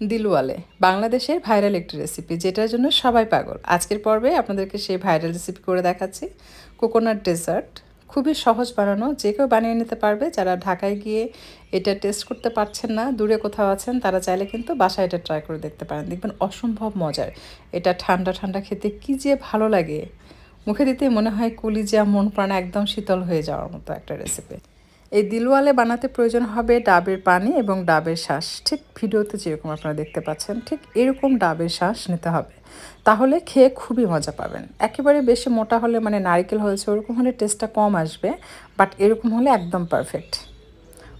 দিলওয়ালে, বাংলাদেশের ভাইরাল একটি রেসিপি যেটার জন্য সবাই পাগল। আজকের পর্বে আপনাদেরকে সেই ভাইরাল রেসিপি করে দেখাচ্ছি। কোকোনাট ডেজার্ট, খুবই সহজ বানানো, যে কেউ বানিয়ে নিতে পারবে। যারা ঢাকায় গিয়ে এটা টেস্ট করতে পারছেন না, দূরে কোথাও আছেন, তারা চাইলে কিন্তু বাসায় এটা ট্রাই করে দেখতে পারেন। দেখবেন অসম্ভব মজার। এটা ঠান্ডা ঠান্ডা খেতে কী যে ভালো লাগে। মুখে দিতে মনে হয় কলিজা, মন প্রাণ একদম শীতল হয়ে যাওয়ার মতো একটা রেসিপি এই দিলওয়ালে বানাতে প্রয়োজন হবে ডাবের পানি এবং ডাবের শ্বাস ঠিক ভিডিওতে যেরকম আপনারা দেখতে পাচ্ছেন, ঠিক এরকম ডাবের শ্বাস নিতে হবে। তাহলে খেয়ে খুবই মজা পাবেন। একেবারে বেশি মোটা হলে মানে নারিকেল হয়েছে ওরকম হলে টেস্টটা কম আসবে বাট এরকম হলে একদম পারফেক্ট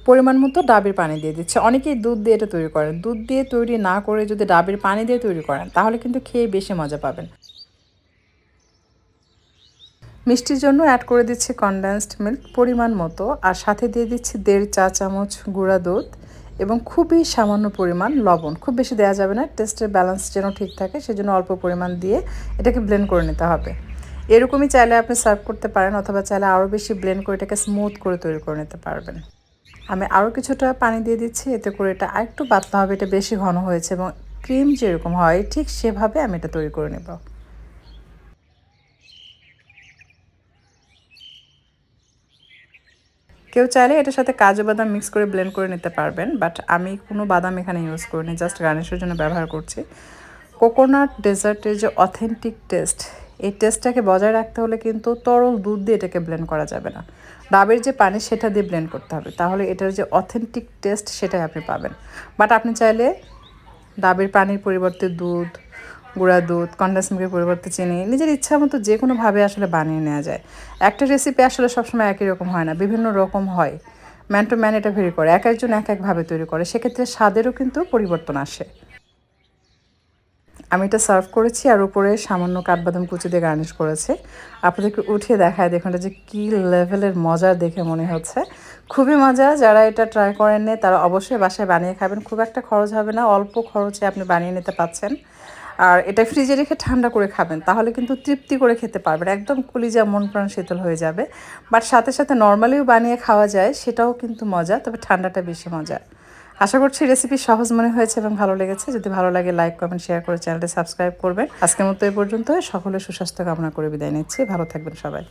পরিমাণ মতো ডাবের পানি দিয়ে দিচ্ছে। অনেকেই দুধ দিয়ে এটা তৈরি করেন। দুধ দিয়ে তৈরি না করে যদি ডাবের পানি দিয়ে তৈরি করেন, তাহলে কিন্তু খেয়ে বেশি মজা পাবেন। মিষ্টির জন্য অ্যাড করে দিচ্ছি কনডেন্সড মিল্ক পরিমাণ মতো, আর সাথে দিয়ে দিচ্ছি দেড় চা চামচ গুঁড়া দুধ এবং খুবই সামান্য পরিমাণ লবণ। খুব বেশি দেওয়া যাবে না টেস্টের ব্যালেন্স যেন ঠিক থাকে, সেজন্য অল্প পরিমাণ দিয়ে এটাকে ব্লেন্ড করে নিতে হবে। এরকমই চাইলে আপনি সার্ভ করতে পারেন, অথবা চাইলে আরও বেশি ব্লেন্ড করে এটাকে স্মুথ করে তৈরি করে নিতে পারবেন। আমি আরও কিছুটা পানি দিয়ে দিচ্ছি, এতে করে এটা আরেকটু পাতলা হবে, এটা বেশি ঘন হয়েছে এবং ক্রিম যেরকম হয়, ঠিক সেভাবে আমি এটা তৈরি করে নেব। কেউ চাইলে এটার সাথে কাজু বাদাম মিক্স করে ব্লেন্ড করে নিতে পারবেন বাট আমি কোনো বাদাম এখানে ইউজ করিনি জাস্ট গার্নিশের জন্য ব্যবহার করছি। কোকোনাট ডেজার্টের যে অথেন্টিক টেস্ট এই টেস্টটাকে বজায় রাখতে হলে কিন্তু তরল দুধ দিয়ে এটাকে ব্লেন্ড করা যাবে না। ডাবের যে পানি, সেটা দিয়ে ব্লেন্ড করতে হবে, তাহলে এটার যে অথেন্টিক টেস্ট সেটাই আপনি পাবেন। বাট আপনি চাইলে ডাবের পানির পরিবর্তে দুধ গুঁড়া দুধ কন্ডেন্স মিল্কের পরিবর্তে চিনি, নিজের ইচ্ছা মতো যে কোনোভাবে আসলে বানিয়ে নেওয়া যায়। একটা রেসিপি আসলে সবসময় একই রকম হয় না, বিভিন্ন রকম হয়। ম্যান টু ম্যান এটা ভেরি করে, এক একজন এক একভাবে তৈরি করে, সেক্ষেত্রে স্বাদেরও কিন্তু পরিবর্তন আসে। আমি এটা সার্ভ করেছি আর উপরে সামান্য কাঠবাদাম কুচি দিয়ে গার্নিশ করেছি। আপনাদেরকে উঠিয়ে দেখায় দেখুন এটা যে কী লেভেলের মজা দেখে মনে হচ্ছে। খুবই মজা, যারা এটা ট্রাই করেননি তারা অবশ্যই বাসায় বানিয়ে খাবেন। খুব একটা খরচ হবে না, অল্প খরচে আপনি বানিয়ে নিতে পাচ্ছেন। আর এটা ফ্রিজে রেখে ঠান্ডা করে খাবেন, তাহলে কিন্তু তৃপ্তি করে খেতে পারবেন। একদম কলিজা মন প্রাণ শীতল হয়ে যাবে। বাট সাথে সাথে নর্মালিও বানিয়ে খাওয়া যায়, সেটাও কিন্তু মজা, তবে ঠান্ডাটা বেশি মজা। আশা করছি রেসিপি সহজ মনে হয়েছে এবং ভালো লেগেছে। যদি ভালো লাগে লাইক কমেন্ট শেয়ার করে চ্যানেলটি সাবস্ক্রাইব করবেন। আজকের মতো এই পর্যন্ত সকলে সুস্বাস্থ্য কামনা করে বিদায় নিচ্ছি। ভালো থাকবেন সবাই।